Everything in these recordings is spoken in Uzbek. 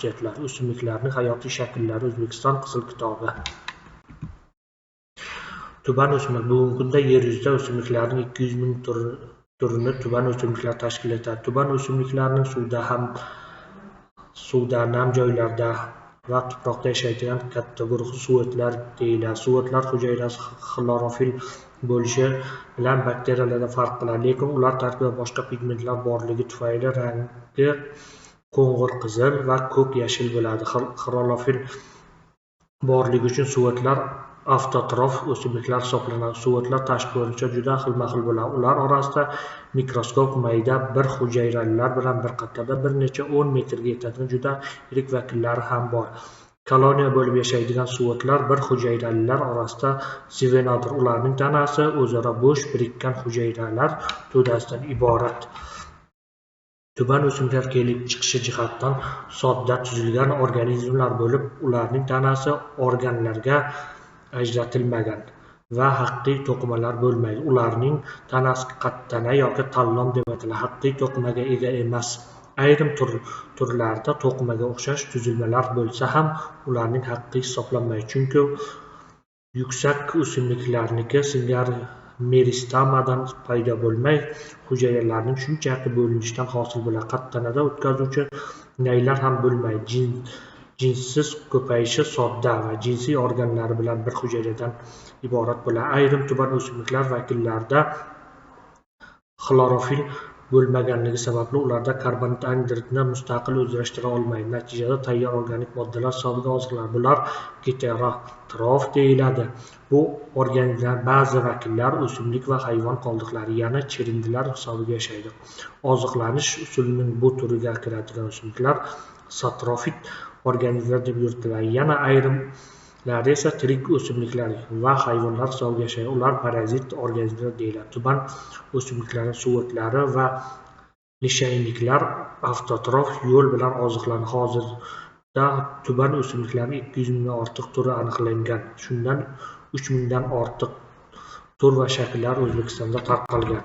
hujjatlar: o'simliklarning hayotiy shakllari o'zbekiston qizil kitobi. Tuban o'simlik bugungi kunda yer yuzida o'simliklarning ikki yuz ming turini tuban o'simliklar tashkil etadi. Tuban o'simliklarining suvda ham suvda nam joylarda va tuproqda yashaydigan katta guruhi suvo'tlar deyiladi. Suvo'tlar hujayrasi xlorofil bo'lishi bilan bakteriyalardan farq qiladi. Lekin ular tarkibida boshqa pigmentlar borligi tufayli rangi qo'ng'ir qizil va ko'k yashil bo'ladi. Xlorofil borligi uchun suvo'tlar avtotrof o'simliklar hisoblanadi. Suvo'tlar tashqi ko'rinishicha juda xilma xil bo'ladi. Ular orasida mikroskop mayda bir hujayralilar bilan bir qatorda bir necha o'n metrga yetadigan juda yirik vakillari ham bor. Koloniya bo'lib yashaydigan suvo'tlar bir hujayralilar orasida svenodir ularning tanasi o'zaro bo'sh birikkan hujayralar to'dasidan iborat. Tuban o'simliklar kelib chiqishi jihatdan sodda tuzilgan organizmlar bo'lib ularning tanasi organlarga ajratilmagan va haqiqiy to'qimalar bo'lmaydi. Ularning tanasi qattana yoki tallom deb ataladi. Haqiqiy to'qimaga ega emas. Ayrim turlarda to'qimaga o'xshash tuzilmalar bo'lsa ham ularning haqiqiy hisoblanmaydi. Chunki yuksak o'simliklarniki singari meristamadan paydo bo'lmay hujayralarning shunchaki bo'linishidan hosil bo'ladi qattanada o'tkazuvchi naylar ham bo'lmaydi jinsiz ko'payishi sodda va jinsiy organlari bilan bir hujayradan iborat bo'ladi ayrim tuban o'simliklar vakillarida xlorofil bo'lmaganligi sababli ularda karbonat angidridni mustaqil o'zlashtira olmaydi. Natijada tayyor organik moddalar hisobiga oziqlanadi bular geterotrof deyiladi. Bu organizmlar ba'zi vakillar o'simlik va hayvon qoldiqlari yana chirindilar hisobiga yashaydi. Oziqlanish usulining bu turiga kiradigan o'simliklar satrofit organizmlar deb yuritiladi. Yana ayrim larda esa tirik o'simliklar va hayvonlar hisobiga yashaydi ular parazit organizmlar deyiladi. Tuban o'simliklarining suvo'tlari va lishayniklar avtotrof yo'l bilan oziqlanadi hozirda tuban o'simliklarning ikki yuz mingdan ortiq turi aniqlangan. Shundan uch mingdan ortiq tur va shakllar o'zbekistonda tarqalgan.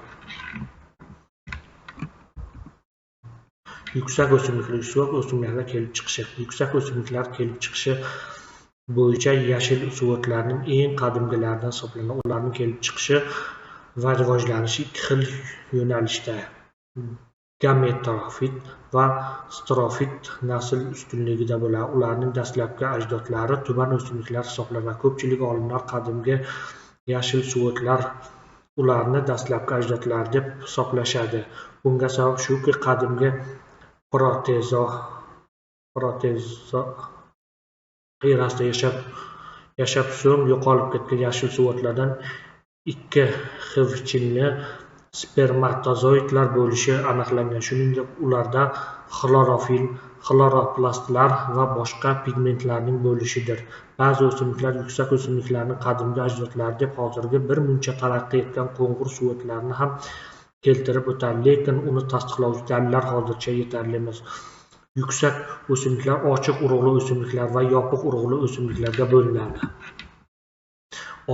Yuksak o'simliklar yuksak o'simliklar kelib chiqishi. Yuksak o'simliklar kelib chiqishi bo'yicha yashil suvo'tlarning eng qadimgilaridan hisoblanadi ularning kelib chiqishi va rivojlanishi ikki xil yo'nalishda. Gametrofit va strofit nasl ustunligida bo'ladi ularning dastlabki ajdodlari tuban o'simliklar hisoblanadi ko'pchilik olimlar qadimgi yashil suvo'tlar ularni dastlabki ajdodlari deb hisoblashadi. Bunga sabab shuki qadimgi protezo protezo qiyrasida yashab yashab so'ng yo'qolib ketgan yashil suvo'tlardan ikki xivchinli spermatozoidlar bo'lishi aniqlangan. Shuningdek ularda xlorofil xloroplastlar va boshqa pigmentlarning bo'lishidir. Ba'zi o'simliklar yuksak o'simliklarni qadimgi ajdodlari deb hozirgi bir muncha taraqqiy etgan qo'ng'ir suvo'tlarni ham keltirib o'tadi lekin uni tasdiqlovchi dalillar hozircha yetarli emas. Yuksak o'simliklar ochiq urug'li o'simliklar va yopiq urug'li o'simliklarga bo'linadi.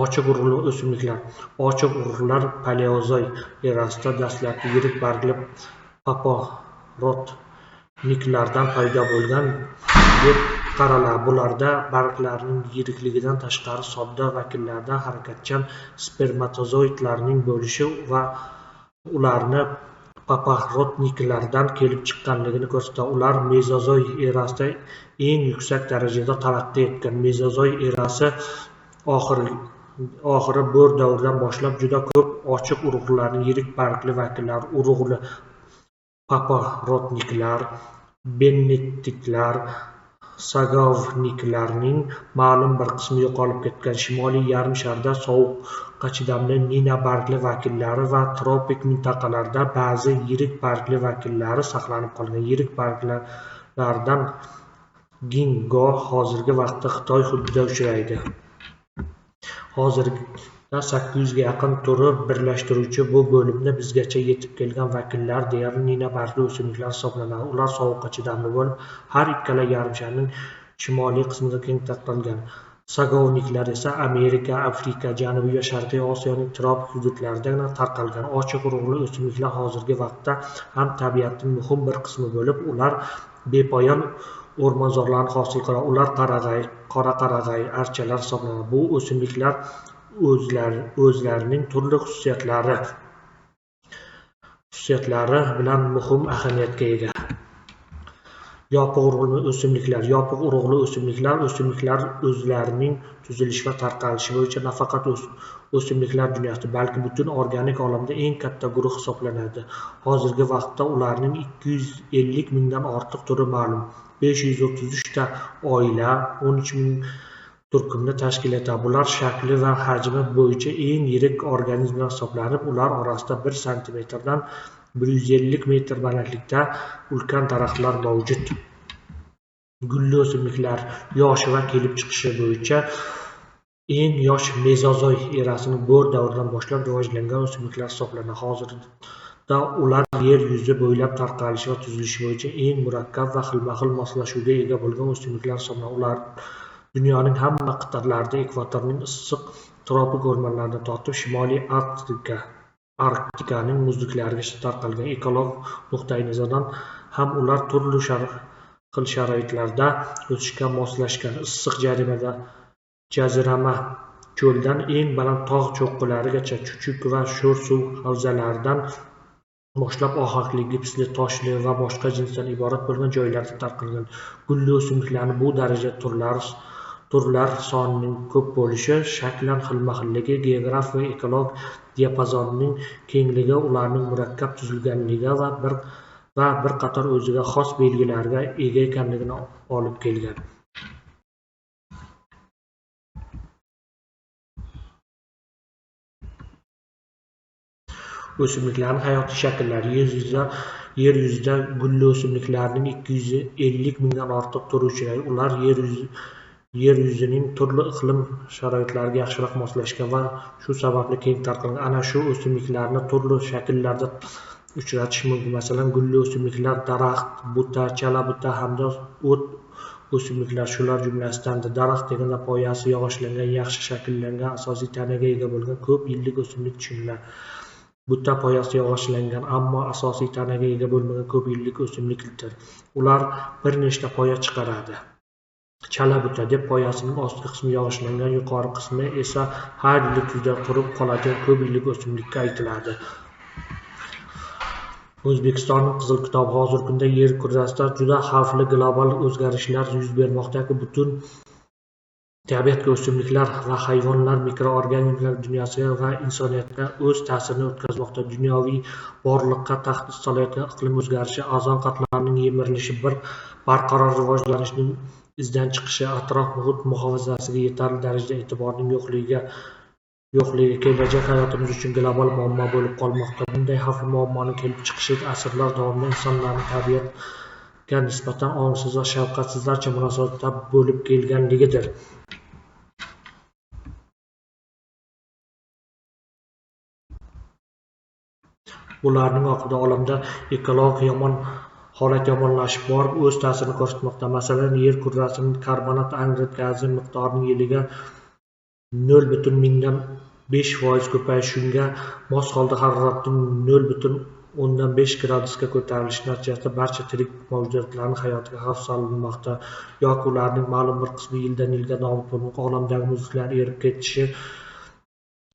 Ochiq urug'li o'simliklar ochiq urug'lar paleozoy erasida dastlabki yirik bargli paporotniklardan paydo bo'lgan deb qaraladi. Bularda barglarning yirikligidan tashqari sodda vakillarda harakatchan spermatozoidlarning bo'lishi va ularni paparotniklardan kelib chiqqanligini ko'rsatadi ular mezozoy erasida eng yuksak darajada taraqqiy etgan mezozoy erasi oxiri bo'r davridan boshlab juda ko'p ochiq urug'larning yirik bargli vakillar urug'li paparotniklar bennettiklar sagovniklarning ma'lum bir qismi yo'qolib ketgan shimoliy yarim sharda sovuqqa chidamli nina bargli vakillari va tropik mintaqalarda ba'zi yirik bargli vakillari saqlanib qolgan. Yirik barglardan gingo hozirgi vaqtda xitoy hududida uchraydi. Hozirgi hozirda sakkiz yuzga yaqin turi birlashtiruvchi bu bo'limda bizgacha yetib kelgan vakillar deyarli nina bargli o'simliklar hisoblanadi ular sovuqqa chidamli bo'lib har ikkala yarimsharning shimoliy qismida keng tarqalgan sagovniklar esa amerika afrika janubiy va sharqiy osiyoning tropik hududlarida tarqalgan ochiq urug'li o'simliklar hozirgi vaqtda ham tabiatning muhim bir qismi bo'lib ular bepoyon o'rmonzorlarni hosil qiladi. Ular qarag'ay, qora qarag'ay, archalar hisoblanadi. Bu o'simliklar o'zlar o'zlarining turli xususiyatlari xususiyatlari bilan muhim ahamiyatga ega. Yopiq urug'li o'simliklar Yopiq urug'li o'simliklar o'simliklar o'zlarining tuzilishi va tarqalishi bo'yicha nafaqat o'simliklar dunyosida, balki butun organik olamda eng katta guruh hisoblanadi. Hozirgi vaqtda ularning 250 mingdan ortiq turi ma'lum. 533 ta oila 13 ming turkumni tashkil etadi. Bular shakli va hajmi bo'yicha eng yirik organizmlar hisoblanib, ular orasida 1 santimetrdan 150 metr balandlikda ulkan daraxtlar mavjud. Gulli o'simliklar yoshi va kelib chiqishi bo'yicha eng yosh mezozoy erasini bo'r davridan boshlab rivojlangan o'simliklar hisoblanadi. Hozirda ular yer yuzi bo'ylab tarqalishi va tuzilishi bo'yicha eng murakkab va xilma-xil moslashuvga ega bo'lgan o'simliklar hisoblanadi. Ular dunyoning hamma qit'alarida ekvatorning issiq tropik o'rmonlaridan tortib shimoliy Arktika Arktikaning muzliklarigacha tarqalgan. Ekologik nuqtai nazardan ham ular turli xil sharoitlarda o'sishga moslashgan. Issiq jazirama cho'ldan eng baland tog' cho'qqilarigacha, chuchuk va sho'r suv havzalaridan boshlab ohakli gipsli, toshli va boshqa jinsdan iborat bo'lgan joylarda tarqalgan. Gulli o'simliklarning bu darajada turlari turlar sonining ko'p bo'lishi shaklan xilma-xilligi, geografik va ekologik diapazonning kengligi ularning murakkab tuzilganligi va bir va bir qator o'ziga xos belgilarga ega ekanligini olib kelgan. O'simliklarning hayotiy shakllari Yer yuzida gulli o'simliklarning 250 mingdan ortiq turi uchraydi. Ular yer yer yuzining turli iqlim sharoitlariga yaxshiroq moslashgan va shu sababli keng tarqalgan. Ana shu o'simliklarni turli shakllarda uchratish mumkin. Masalan, gulli o'simliklar daraxt, buta, chala buta hamda o't o'simliklar shular jumlasidandir. Daraxt deganda poyasi yog'ochlangan, yaxshi shakllangan, asosiy tanaga ega bo'lgan ko'p yillik o'simlik tushuniladi. Buta poyasi yog'ochlangan, ammo asosiy tanaga ega bo'lmagan ko'p yillik o'simlikdir. Ular bir nechta poya chiqaradi. Chala buta deb poyasining ostki qismi yog'ochlangan, yuqori qismi esa har yili kuzda qurib qoladigan ko'p yillik o'simlikka aytiladi. O'zbekistonning Qizil kitobi Hozirgi kunda Yer kurrasida juda xavfli global o'zgarishlar yuz bermoqdaki butun tabiatga o'simliklar va hayvonlar mikroorganizmlar dunyosiga va insoniyatga o'z ta'sirini o'tkazmoqda. Dunyoviy borliqqa tahdid solayotgan iqlim o'zgarishi, ozon qatlamining yemirilishi, bir barqaror rivojlanishning izdan chiqishi, atrof-muhit muhofazasiga yetarli darajada e'tiborning yo'qligiga yo'qligi kelajak hayotimiz uchun global muammo bo'lib qolmoqda. Bunday xavfli muammoning kelib chiqishi asrlar davomida insonlarning tabiatga nisbatan ongsiz va shafqatsizlarcha munosabatda bo'lib kelganligidir. Bularning oqibatida olamda ekologik yomon holat yomonlashib borib, o'z ta'sirini ko'rsatmoqda. Masalan, Yer kurrasining karbonat angidrid gazi miqdorining yiliga nol butun mingdan besh foiz ko'payish shunga mos holda haroratning nol butun o'ndan besh gradusga ko'tarilishi natijasida barcha tirik mavjudotlarning hayotiga xavf solinmoqda yoki ularning ma'lum bir qismi yildan-yilga nobud bo'lmoqda. Olamdagi muzliklar erib ketishi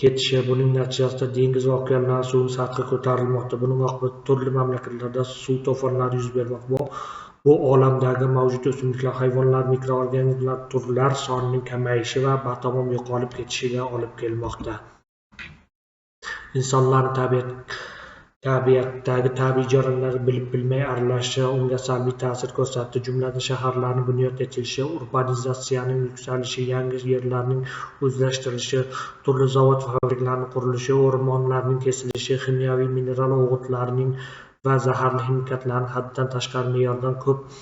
ketishi, buning natijasida dengiz va okeanlar suvi sathi ko'tarilmoqda. Buning oqibatida turli mamlakatlarda suv to'fonlari yuz bermoqda. Bu olamdagi mavjud o'simliklar, hayvonlar, mikroorganizmlar turlar sonining kamayishi va batamom yo'qolib ketishiga olib kelmoqda. Insonlarning tabiat tabiatdagi tabiiy jarayonlarga bilib-bilmay aralashishi unga salbiy ta'sir ko'rsatdi, jumladan shaharlarning bunyod etilishi, urbanizatsiyaning yuksalishi, yangi yerlarning o'zlashtirilishi, turli zavod va fabrikalarning qurilishi, o'rmonlarning kesilishi, kimyoviy mineral o'g'itlarning va zaharli ximikatlarning haddan tashqari me'yordan ko'p